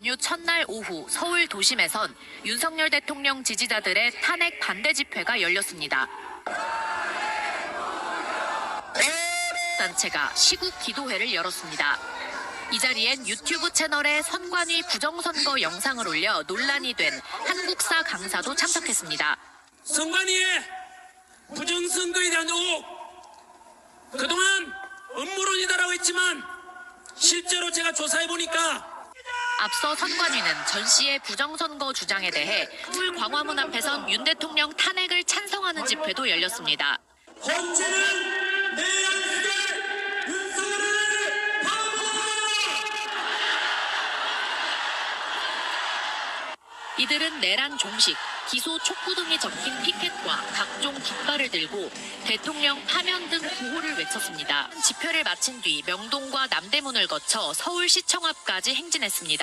연휴 첫날 오후 서울 도심에선 윤석열 대통령 지지자들의 탄핵 반대 집회가 열렸습니다. 단체가 시국 기도회를 열었습니다. 이 자리엔 유튜브 채널에 선관위 부정선거 영상을 올려 논란이 된 한국사 강사도 참석했습니다. 선관위의 부정선거에 대한 의혹 그동안 음모론이다라고 했지만 실제로 제가 조사해 보니까 앞서 선관위는 전 씨의 부정선거 주장에 대해 서울 광화문 앞에선 윤 대통령 탄핵을 찬성하는 집회도 열렸습니다. 이들은 내란 종식, 기소 촉구 등이 적힌 피켓과 각종 깃발을 들고 대통령 파면 등 구호를 외쳤습니다. 집회를 마친 뒤 명동과 남대문을 거쳐 서울시청 앞까지 행진했습니다.